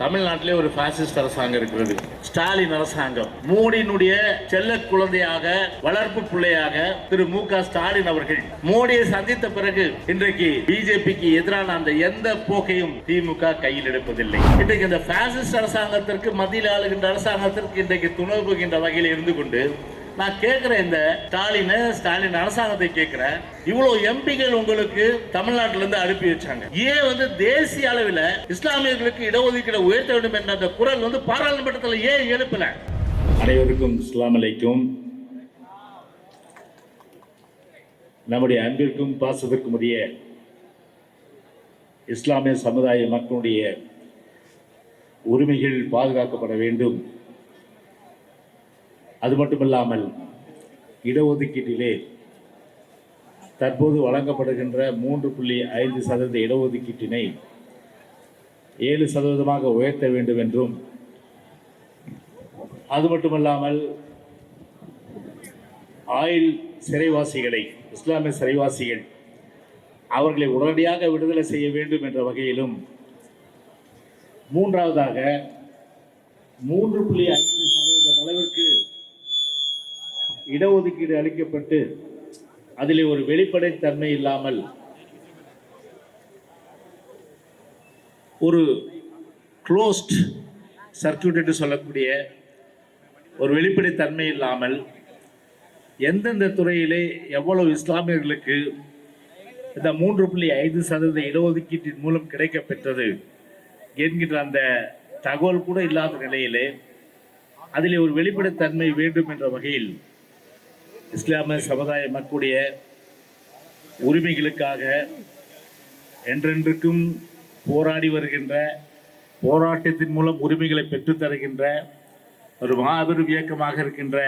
தமிழ்நாட்டிலே ஒரு பாசிஸ்ட் அரசாங்கம் இருக்கிறது. ஸ்டாலின் அரசாங்கம். மோடியினுடைய செல்ல குழந்தையாக வளர்ப்பு பிள்ளையாக திரு மு க ஸ்டாலின் அவர்கள் மோடியை சந்தித்த பிறகு இன்றைக்கு பிஜேபிக்கு எதிரான அந்த எந்த போக்கையும் திமுக கையில் எடுப்பதில்லை. இன்றைக்கு இந்த பாசிஸ்ட் அரசாங்கத்திற்கு மத்தியில் ஆளுகின்ற அரசாங்கத்திற்கு இன்றைக்கு துணை போகின்ற வகையில் இருந்து கொண்டு நான் கேட்கிறேன் இந்த ஸ்டாலின் ஸ்டாலின் அரசாங்கத்தை கேட்கிறேன் இவ்வளவு எம்பிகள் உங்களுக்கு தமிழ்நாட்டில இருந்து அனுப்பி வச்சாங்க. ஏன் வந்து தேசிய அளவில் இஸ்லாமியர்களுக்கு இடஒதுக்கீடு உயர்த்த வேண்டும் என்ற அந்த குரல் வந்து பாராளுமன்றத்தில் ஏன் எழுப்பல? அனைவருக்கும் இஸ்லாம் அலைக்கும். நம்முடைய அன்பிற்கும் பாசத்திற்கும் உரிய இஸ்லாமிய சமுதாய மக்களுடைய உரிமைகள் பாதுகாக்கப்பட வேண்டும். அது மட்டுமில்லாமல் இடஒதுக்கீட்டிலே தற்போது வழங்கப்படுகின்ற மூன்று புள்ளி ஐந்து சதவீத இடஒதுக்கீட்டினை ஏழு சதவீதமாக உயர்த்த வேண்டும் என்றும் அது மட்டுமல்லாமல் ஆயுள் சிறைவாசிகளை இஸ்லாமிய சிறைவாசிகள் அவர்களை உடனடியாக விடுதலை செய்ய வேண்டும் என்ற வகையிலும் மூன்றாவதாக மூன்று புள்ளி ஐந்து சதவீதம் அளவிற்கு இடஒதுக்கீடு அளிக்கப்பட்டு அதில் ஒரு வெளிப்படைத்தன்மை இல்லாமல் ஒரு க்ளோஸ்ட் சர்க்கியூட் என்று சொல்லக்கூடிய ஒரு வெளிப்படைத்தன்மை இல்லாமல் எந்தெந்த துறையிலே எவ்வளவு இஸ்லாமியர்களுக்கு இந்த மூன்று புள்ளி ஐந்து சதவீத இடஒதுக்கீட்டின் மூலம் கிடைக்கப்பெற்றது என்கின்ற அந்த தகவல் கூட இல்லாத நிலையிலே அதிலே ஒரு வெளிப்படைத்தன்மை வேண்டும் என்ற வகையில் இஸ்லாமிய சமுதாய மக்களுடைய உரிமைகளுக்காக என்றென்றுக்கும் போராடி வருகின்ற போராட்டத்தின் மூலம் உரிமைகளை பெற்றுத் தருகின்ற ஒரு மாபெரும் இயக்கமாக இருக்கின்ற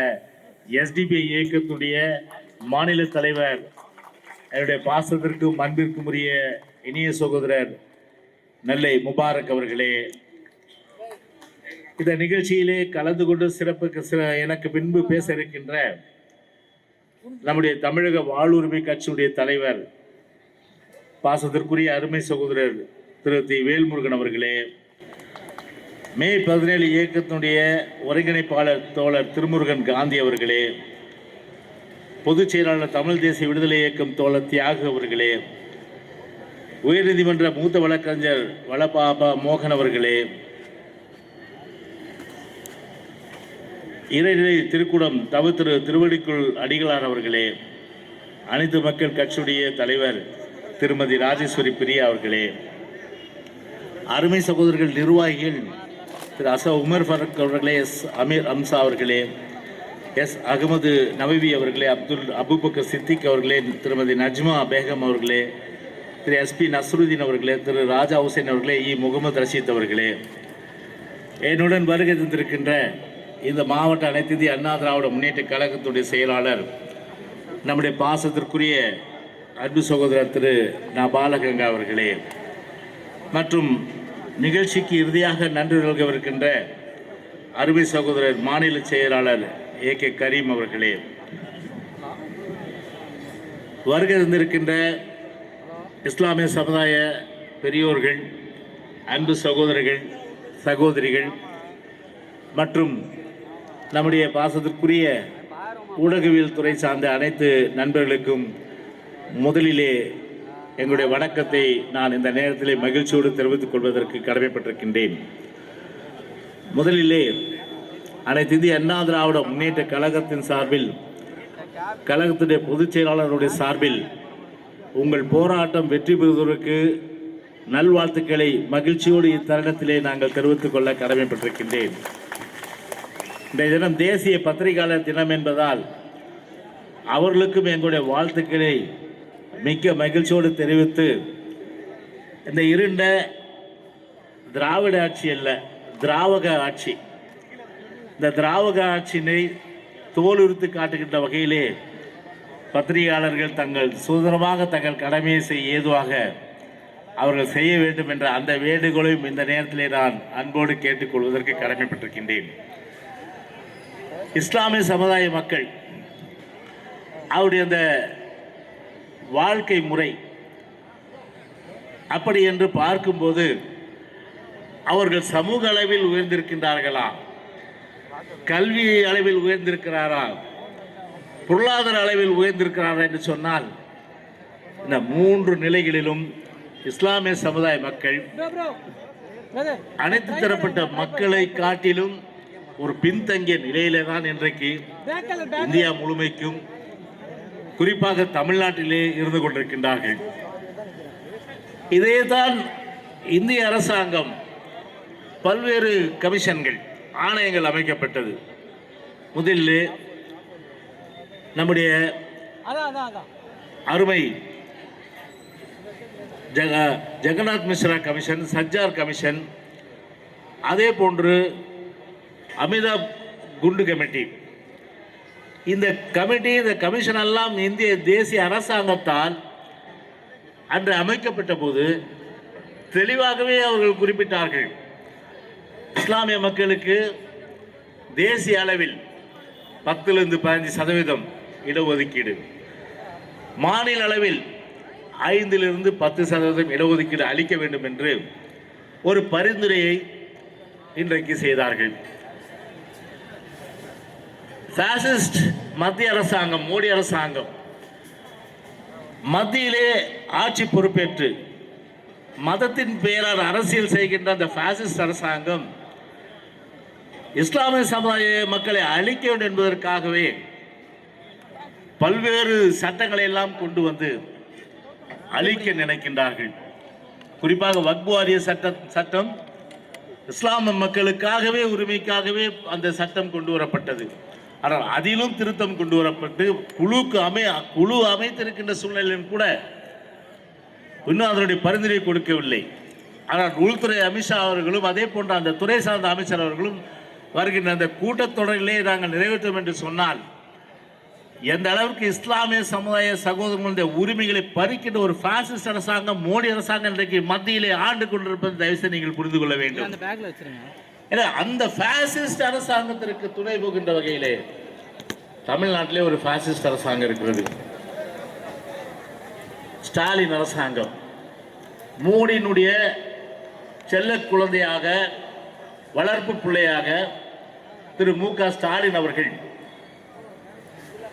எஸ்டிபிஐ இயக்கத்துடைய மாநில தலைவர் என்னுடைய பாசத்திற்கும் அன்பிற்கும் உரிய இனிய சகோதரர் நெல்லை முபாரக் அவர்களே. இந்த நிகழ்ச்சியிலே கலந்து கொண்டு சிறப்புக்கு சிற- எனக்கு பின்பு பேச இருக்கின்ற நம்முடைய தமிழக வாழ்வுரிமை கட்சியுடைய தலைவர் பாசத்திற்குரிய அருமை சகோதரர் திரு. தி. வேல்முருகன் அவர்களே மே பதினேழு இயக்கத்தினுடைய ஒருங்கிணைப்பாளர் தோழர் திருமுருகன் காந்தி அவர்களே பொதுச் செயலாளர் தமிழ் தேசிய விடுதலை இயக்கம் தோழர் தியாக அவர்களே உயர்நீதிமன்ற மூத்த வழக்கறிஞர் வளபாபா மோகன் அவர்களே இறைநிலை திருக்குடம் தவ திரு திருவடிக்குள் அடிகளார் அவர்களே அனைத்து மக்கள் கட்சியுடைய தலைவர் திருமதி ராஜேஸ்வரி பிரியா அவர்களே அருமை சகோதரர்கள் நிர்வாகிகள் திரு அச உமர் ஃபரக் அவர்களே எஸ் அமீர் அம்சா அவர்களே எஸ் அகமது நவவி அவர்களே அப்துல் அபுபக்கர் சித்திக் அவர்களே திருமதி நஜ்மா பேகம் அவர்களே திரு எஸ்பி நஸ்ருதீன் அவர்களே திரு ராஜா ஹுசைன் அவர்களே இ முகமது ரஷீத் அவர்களே. என்னுடன் வருகை தந்திருக்கின்ற இந்த மாவட்ட அனைத்து அண்ணா திராவிட முன்னேற்ற கழகத்துடைய செயலாளர் நம்முடைய பாசத்திற்குரிய அன்பு சகோதரர் திரு நா. பாலகங்கா அவர்களே மற்றும் நிகழ்ச்சிக்கு இறுதியாக நன்றி நல்கவிருக்கின்ற அருமை சகோதரர் மாநில செயலாளர் ஏ. கே. கரீம் அவர்களே. வருகை தந்திருக்கின்ற இஸ்லாமிய சமுதாய பெரியோர்கள் அன்பு சகோதரர்கள் சகோதரிகள் மற்றும் நம்முடைய பாசத்திற்குரிய ஊடகவியல் துறை சார்ந்த அனைத்து நண்பர்களுக்கும் முதலிலே எங்களுடைய வணக்கத்தை நான் இந்த நேரத்திலே மகிழ்ச்சியோடு தெரிவித்துக் கொள்வதற்கு கடமைப்பட்டிருக்கின்றேன். முதலிலே அனைத்து இந்திய அண்ணா திராவிட முன்னேற்ற கழகத்தின் சார்பில் கழகத்துடைய பொதுச் செயலாளருடைய சார்பில் உங்கள் போராட்டம் வெற்றி பெறுவதற்கு நல்வாழ்த்துக்களை மகிழ்ச்சியோடு இத்தருணத்திலே நாங்கள் தெரிவித்துக் கொள்ள கடமைப்பட்டிருக்கின்றேன். இன்றைய தினம் தேசிய பத்திரிகையாளர் தினம் என்பதால் அவர்களுக்கும் எங்களுடைய வாழ்த்துக்களை மிக்க மகிழ்ச்சியோடு தெரிவித்து இந்த இருண்ட திராவிட ஆட்சி அல்ல திராவக ஆட்சி. இந்த திராவக ஆட்சியினை தோலுறுத்து காட்டுகின்ற வகையிலே பத்திரிகையாளர்கள் தங்கள் சுதந்திரமாக தங்கள் கடமையை செய்ய ஏதுவாக அவர்கள் செய்ய வேண்டும் என்ற அந்த வேண்டுகோளையும் இந்த நேரத்திலே நான் அன்போடு கேட்டுக்கொள்வதற்கு கடமைப்பட்டிருக்கின்றேன். இஸ்லாமிய சமுதாய மக்கள் அவருடைய அந்த வாழ்க்கை முறை அப்படி என்று பார்க்கும்போது அவர்கள் சமூக அளவில் உயர்ந்திருக்கின்றார்களா கல்வி அளவில் உயர்ந்திருக்கிறாரா பொருளாதார அளவில் உயர்ந்திருக்கிறாரா என்று சொன்னால் இந்த மூன்று நிலைகளிலும் இஸ்லாமிய சமுதாய மக்கள். அனைத்து தரப்பட்ட மக்களை காட்டிலும் ஒரு பின்தங்கிய நிலையிலே தான் இன்றைக்கு இந்தியா முழுமைக்கும் குறிப்பாக தமிழ்நாட்டிலே இருந்து கொண்டிருக்கின்றார்கள். இதேதான் இந்திய அரசாங்கம் பல்வேறு கமிஷன்கள் ஆணையங்கள் அமைக்கப்பட்டது. முதலில் நம்முடைய அருமை ஜெக ஜெகநாத் மிஸ்ரா கமிஷன் சஜ்ஜார் கமிஷன் அதே போன்று அமிதாப் குண்டு கமிட்டி. இந்த கமிட்டி இந்த கமிஷன் எல்லாம் இந்திய தேசிய அரசாங்கத்தால் அன்று அமைக்கப்பட்ட போது தெளிவாகவே அவர்கள் குறிப்பிட்டார்கள். இஸ்லாமிய மக்களுக்கு தேசிய அளவில் பத்திலிருந்து பதினஞ்சு சதவீதம் இடஒதுக்கீடு. மாநில அளவில் ஐந்திலிருந்து பத்து சதவீதம் இடஒதுக்கீடு அளிக்க வேண்டும் என்று ஒரு பரிந்துரையை இன்றைக்கு செய்தார்கள். பாசிஸ்ட் மத்திய அரசாங்கம் மோடி அரசாங்கம். மத்தியிலே ஆட்சி பொறுப்பேற்று மதத்தின் பெயரால் அரசியல் செய்கின்ற அந்த பாசிஸ்ட் அரசாங்கம் இஸ்லாமிய சமுதாய மக்களை அழிக்க வேண்டும் என்பதற்காகவே பல்வேறு சட்டங்களை எல்லாம் கொண்டு வந்து அழிக்க நினைக்கின்றார்கள். குறிப்பாக வக்பு வாரிய சட்டம் சட்டம் இஸ்லாமிய மக்களுக்காகவே உரிமைக்காகவே அந்த சட்டம் கொண்டு வரப்பட்டது. ஆனால் அதிலும் திருத்தம் கொண்டு வரப்பட்டு குழுக்கு அமை குழு அமைத்திருக்கின்ற சூழ்நிலையிலும் கூட இன்னும் அதனுடைய பரிந்துரை கொடுக்கவில்லை. ஆனால் உள்துறை அமித்ஷா அவர்களும் அதே போன்ற அந்த துறை சார்ந்த அமைச்சர் அவர்களும் வருகின்ற அந்த கூட்டத்தொடரிலே நாங்கள் நிறைவேற்றும் என்று சொன்னால் எந்த அளவுக்கு இஸ்லாமிய சமுதாய சகோதரர்களுடைய உரிமைகளை பறிக்கின்ற ஒரு பாசிஸ்ட் அரசாங்கம் மோடி அரசாங்கம் இன்றைக்கு மத்தியிலே ஆண்டு கொண்டிருப்பது தயவுசெய்து நீங்கள் புரிந்து கொள்ள வேண்டும். அந்த ஏன்னா அந்த ஃபேசிஸ்ட் அரசாங்கத்திற்கு துணை போகின்ற வகையிலே தமிழ்நாட்டிலே ஒரு ஃபேசிஸ்ட் அரசாங்கம் இருக்கிறது. ஸ்டாலின் அரசாங்கம். மோடியினுடைய செல்ல குழந்தையாக வளர்ப்பு பிள்ளையாக திரு மு க ஸ்டாலின் அவர்கள்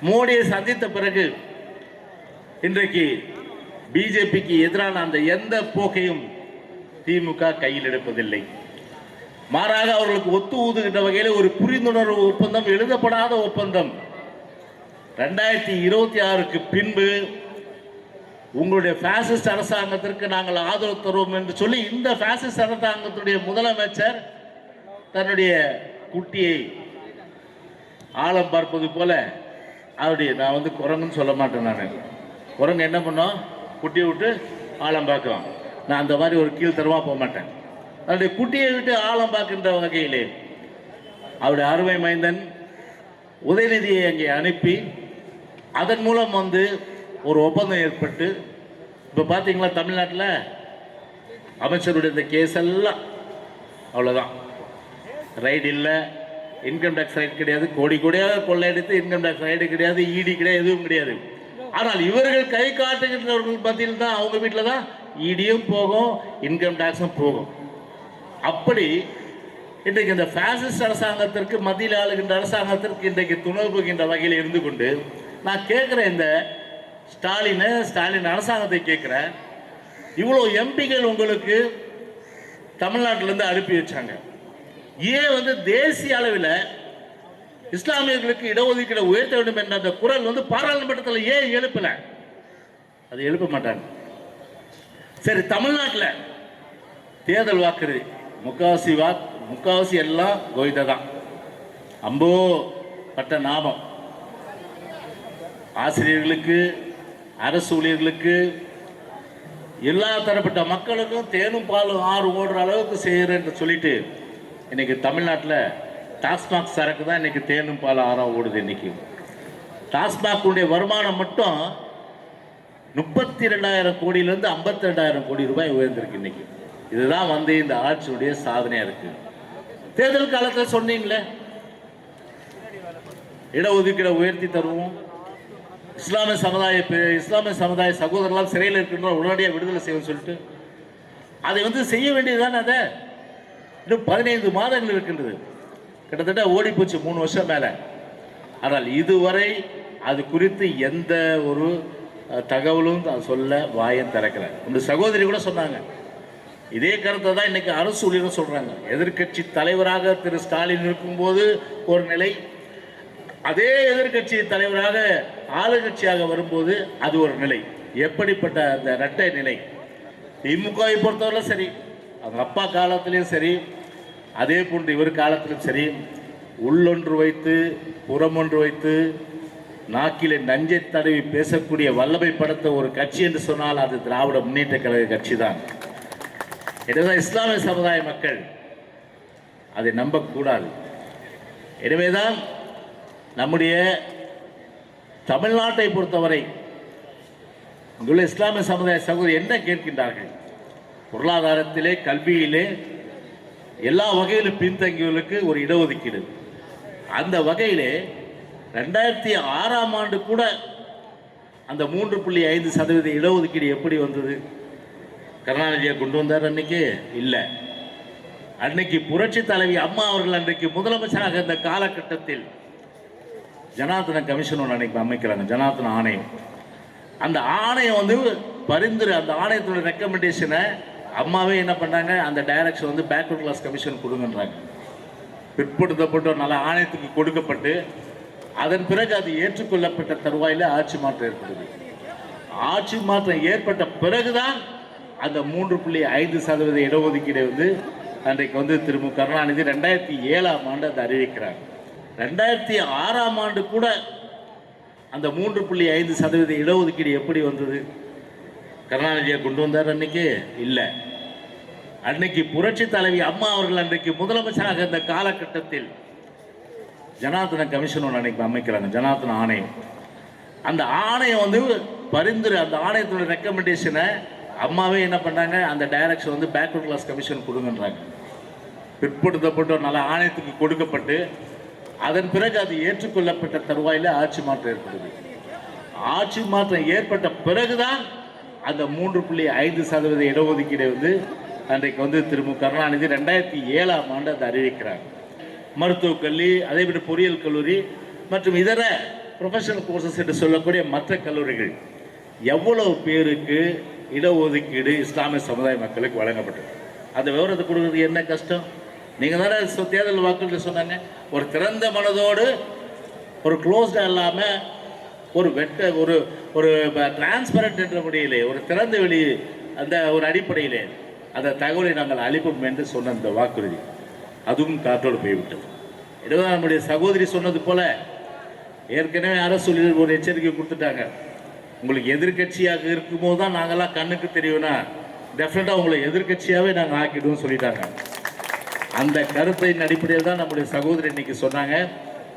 மோடியை சந்தித்த பிறகு இன்றைக்கு பிஜேபிக்கு எதிரான அந்த எந்த போக்கையும் திமுக கையில் எடுப்பதில்லை. மாறாக அவர்களுக்கு ஒத்து ஊதுகின்ற வகையில் ஒரு புரிந்துணர்வு ஒப்பந்தம் எழுதப்படாத ஒப்பந்தம். ரெண்டாயிரத்தி இருபத்தி ஆறுக்கு பின்பு உங்களுடைய ஃபேசிஸ்ட் அரசாங்கத்திற்கு நாங்கள் ஆதரவு தருவோம் என்று சொல்லி இந்த ஃபேசிஸ்ட் அரசாங்கத்துடைய முதலமைச்சர் தன்னுடைய குட்டியை ஆழம் பார்ப்பது போல அவருடைய நான் வந்து குரங்குன்னு சொல்ல மாட்டேன் நான். குரங்கு என்ன பண்ணோம்? குட்டியை விட்டு ஆழம் பார்க்கும். நான் அந்த மாதிரி ஒரு கீழ்த்தரமாக போக மாட்டேன். அவருடைய குட்டியை விட்டு ஆழம் பார்க்கின்ற வகையிலே அவருடைய அருமை மைந்தன் உதயநிதியை அங்கே அனுப்பி அதன் மூலம் வந்து ஒரு ஒப்பந்தம் ஏற்பட்டு இப்போ பார்த்தீங்களா தமிழ்நாட்டில்? அமைச்சருடைய இந்த கேஸ் எல்லாம் அவ்வளோதான் ரைடு இல்லை இன்கம் டேக்ஸ் ரைடு கிடையாது கோடி கோடியாக கொள்ளையடித்து இன்கம் டேக்ஸ் ரைடு கிடையாது இடி கிடையாது எதுவும் கிடையாது. ஆனால் இவர்கள் கை காட்டுகின்றவர்கள் மத்தியில் தான் அவங்க வீட்டில் தான் இடியும் போகும் இன்கம் டேக்ஸும் போகும். அப்படி இன்றைக்கு இந்த ஃபேசிஸ்ட் அரசாங்கத்திற்கு மத்தியில் ஆளுகின்ற அரசாங்கத்திற்கு இன்றைக்கு துணை போகின்ற வகையில் இருந்து கொண்டு நான் கேட்குறேன் இந்த ஸ்டாலின் ஸ்டாலின் அரசாங்கத்தை கேட்குறேன் இவ்வளோ எம்பிகள் உங்களுக்கு தமிழ்நாட்டிலேருந்து அனுப்பி வச்சாங்க. ஏன் வந்து தேசிய அளவில் இஸ்லாமியர்களுக்கு இடஒதுக்கீடு உயர்த்த வேண்டும் என்ற அந்த குரல் வந்து பாராளுமன்றத்தில் ஏன் எழுப்பலை? அது எழுப்ப மாட்டாங்க. சரி தமிழ்நாட்டில் தேர்தல் வாக்குறுதி. முக்காவாசி வாக் முக்காவாசி எல்லாம் கோவிந்தா தான் அம்போ பட்ட நாமம். ஆசிரியர்களுக்கு அரசு ஊழியர்களுக்கு எல்லா தரப்பட்ட மக்களுக்கும் தேனும் பாலும் ஆறு ஓடுற அளவுக்கு செய்கிறேன்னு சொல்லிட்டு இன்னைக்கு தமிழ்நாட்டில் டாஸ்மாக் சரக்கு தான் இன்னைக்கு தேனும் பாலும் ஆறாக ஓடுது இன்னைக்கு. டாஸ்மாகுடைய வருமானம் மட்டும் முப்பத்தி ரெண்டாயிரம் கோடியிலேருந்து ஐம்பத்தி ரெண்டாயிரம் கோடி ரூபாய் உயர்ந்திருக்கு இன்னைக்கு. இதுதான் வந்து இந்த ஆட்சியுடைய சாதனையாக இருக்கு. தேர்தல் காலத்தில் சொன்னீங்களே? இடஒதுக்கீடை உயர்த்தி தருவோம். இஸ்லாமிய சமுதாய இஸ்லாமிய சமுதாய சகோதரர்லாம் சிறையில் இருக்கின்ற உடனடியாக விடுதலை செய்வோம்னு சொல்லிட்டு. அதை வந்து செய்ய வேண்டியதுதானே அதை? இன்னும் பதினைந்து மாதங்கள் இருக்கின்றது. கிட்டத்தட்ட ஓடி போச்சு மூணு வருஷம் மேலே. ஆனால் இதுவரை அது குறித்து எந்த ஒரு தகவலும் சொல்ல வாயம் திறக்கல. இந்த சகோதரி கூட சொன்னாங்க. இதே கருத்தை தான் இன்னைக்கு அரசு ஊழியர் சொல்கிறாங்க எதிர்க்கட்சி தலைவராக திரு ஸ்டாலின் இருக்கும்போது ஒரு நிலை அதே எதிர்க்கட்சி தலைவராக ஆளுங்கட்சியாக வரும்போது அது ஒரு நிலை. எப்படிப்பட்ட அந்த ரெட்டை நிலை? திமுகவை பொறுத்தவரை சரி அவங்க அப்பா காலத்திலையும் சரி அதே போன்று இவர் காலத்திலும் சரி உள்ளொன்று வைத்து புறமொன்று வைத்து நாக்கிலே நஞ்சை தடவி பேசக்கூடிய வல்லமை படுத்த ஒரு கட்சி என்று சொன்னால் அது திராவிட முன்னேற்ற கழக கட்சி தான் எனவே இஸ்லாமிய சமுதாய மக்கள் அதை நம்பக்கூடாது. எனவேதான் நம்முடைய தமிழ்நாட்டை பொறுத்தவரை இங்குள்ள இஸ்லாமிய சமுதாய சகோதரி என்ன கேட்கின்றார்கள்? பொருளாதாரத்திலே கல்வியிலே எல்லா வகையிலும் பின்தங்கியவர்களுக்கு ஒரு இடஒதுக்கீடு. அந்த வகையிலே ரெண்டாயிரத்தி ஆறாம் ஆண்டு கூட அந்த மூன்று புள்ளி ஐந்து சதவீத இடஒதுக்கீடு எப்படி வந்தது? கருணாநிதியை கொண்டு வந்தார் அன்னைக்கு? இல்லை. அன்னைக்கு புரட்சி தலைவி அம்மா அவர்கள் அன்றைக்கு முதலமைச்சராக இருந்த காலகட்டத்தில் ஜனார்த்தன கமிஷன் ஒன்று அன்னைக்கு அமைக்கிறாங்க ஜனார்த்தன ஆணையம். அந்த ஆணையம் வந்து பரிந்துரை அந்த ஆணையத்தோட ரெக்கமெண்டேஷனை அம்மாவே என்ன பண்ணாங்க? அந்த டைரக்ஷன் வந்து பேக்வர்ட் கிளாஸ் கமிஷன் கொடுங்கன்றாங்க. பிற்படுத்தப்பட்ட ஒரு நல்ல ஆணையத்துக்கு கொடுக்கப்பட்டு அதன் பிறகு அது ஏற்றுக்கொள்ளப்பட்ட தருவாயில் ஆட்சி மாற்றம் ஏற்படுது ஆட்சி மாற்றம் ஏற்பட்ட பிறகுதான் அந்த மூன்று புள்ளி ஐந்து சதவீத இடஒதுக்கீடை வந்து அன்றைக்கு வந்து திரு மு. கருணாநிதி ரெண்டாயிரத்தி ஏழாம் ஆண்டு அதை அறிவிக்கிறார். ரெண்டாயிரத்தி ஆறாம் ஆண்டு கூட அந்த மூன்று புள்ளி ஐந்து சதவீத இடஒதுக்கீடு எப்படி வந்தது? கருணாநிதியை கொண்டு வந்தார் அன்னைக்கு? இல்லை. அன்னைக்கு புரட்சி தலைவி அம்மா அவர்கள் அன்றைக்கு முதலமைச்சராக இருந்த காலகட்டத்தில் ஜனார்தன கமிஷன் ஒன்று அன்னைக்கு அமைக்கிறாங்க ஜனாதன ஆணையம். அந்த ஆணையம் வந்து பரிந்துரை அந்த ஆணையத்தோட ரெக்கமெண்டேஷனை அம்மாவே என்ன பண்ணாங்க அந்த டைரக்ஷன் வந்து பேக்வர்ட் கிளாஸ் கமிஷன் கொடுங்கன்றாங்க. பிற்படுத்தப்பட்ட நல்ல ஆணையத்துக்கு கொடுக்கப்பட்டு அதன் பிறகு அது ஏற்றுக்கொள்ளப்பட்ட தருவாயில் ஆட்சி மாற்றம் ஏற்படுது ஆட்சி மாற்றம் ஏற்பட்ட பிறகுதான் அந்த மூன்று புள்ளி ஐந்து சதவீத இடஒதுக்கீடு வந்து அன்றைக்கு வந்து திரு மு. கருணாநிதி ரெண்டாயிரத்தி ஏழாம் ஆண்டு அதை அறிவிக்கிறாங்க மருத்துவக் கல்வி அதேபோல் பொறியியல் கல்லூரி மற்றும் இதர ப்ரொஃபஷனல் கோர்சஸ் என்று சொல்லக்கூடிய மற்ற கல்லூரிகள். எவ்வளவு பேருக்கு இடஒதுக்கீடு இஸ்லாமிய சமுதாய மக்களுக்கு வழங்கப்பட்டது. அந்த விவரத்தை கொடுக்குறது என்ன கஷ்டம்? நீங்கள் தானே தேர்தல் வாக்குறுதியில் சொன்னாங்க. ஒரு திறந்த மனதோடு ஒரு க்ளோஸ்டாக இல்லாமல் ஒரு வெட்ட ஒரு ஒரு டிரான்ஸ்பரண்ட் என்ற முறையிலே ஒரு திறந்த வெளி அந்த ஒரு அடிப்படையிலே அந்த தகவலை நாங்கள் அளிப்போம் என்று சொன்ன அந்த வாக்குறுதி. அதுவும் காற்றோடு போய்விட்டது. எனவே நம்முடைய சகோதரி சொன்னது போல ஏற்கனவே அரசு ஒரு எச்சரிக்கை கொடுத்துட்டாங்க. உங்களுக்கு எதிர்க்கட்சியாக இருக்கும்போது தான் நாங்கள்லாம் கண்ணுக்கு தெரியும்னா டெஃபினட்டாக உங்களை எதிர்க்கட்சியாகவே நாங்கள் ஆக்கிடுவோம் சொல்லிட்டாங்க. அந்த கருத்தின் அடிப்படையில் தான் நம்முடைய சகோதரி இன்னைக்கு சொன்னாங்க.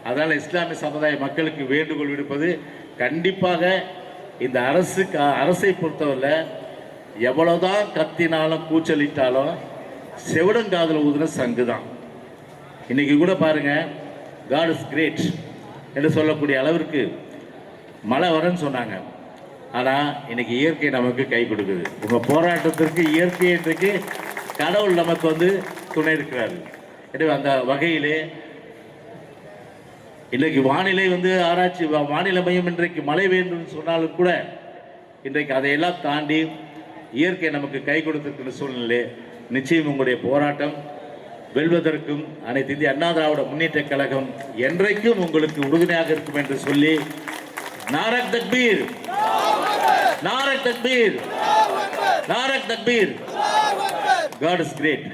அதனால் இஸ்லாமிய சமுதாய மக்களுக்கு வேண்டுகோள் விடுப்பது கண்டிப்பாக இந்த அரசு அரசை பொறுத்தவரை எவ்வளோதான் கத்தினாலும் கூச்சலிட்டாலும் செவிடங்காதல் ஊதுன சங்கு தான் இன்னைக்கு கூட பாருங்க காட் இஸ் கிரேட் என்று சொல்லக்கூடிய அளவிற்கு மழை வரும்னு சொன்னாங்க. ஆனால் இன்னைக்கு இயற்கை நமக்கு கை கொடுக்குது. உங்கள் போராட்டத்திற்கு இயற்கை கடவுள் நமக்கு வந்து துணை இருக்கிறாரு. எனவே அந்த வகையிலே இன்றைக்கு வானிலை வந்து ஆராய்ச்சி வானிலை மையம் இன்றைக்கு மழை வேண்டும் சொன்னாலும் கூட இன்றைக்கு அதையெல்லாம் தாண்டி இயற்கை நமக்கு கை கொடுத்திருக்கிற சூழ்நிலை நிச்சயம் உங்களுடைய போராட்டம் வெல்வதற்கும் அனைத்து இந்திய அண்ணா திராவிட முன்னேற்ற கழகம் என்றைக்கும் உங்களுக்கு உறுதுணையாக இருக்கும் என்று சொல்லி நாரக் தக்பீர் நாரக் தக்பீர் நாரக் தக்பீர் காட் இஸ் கிரேட்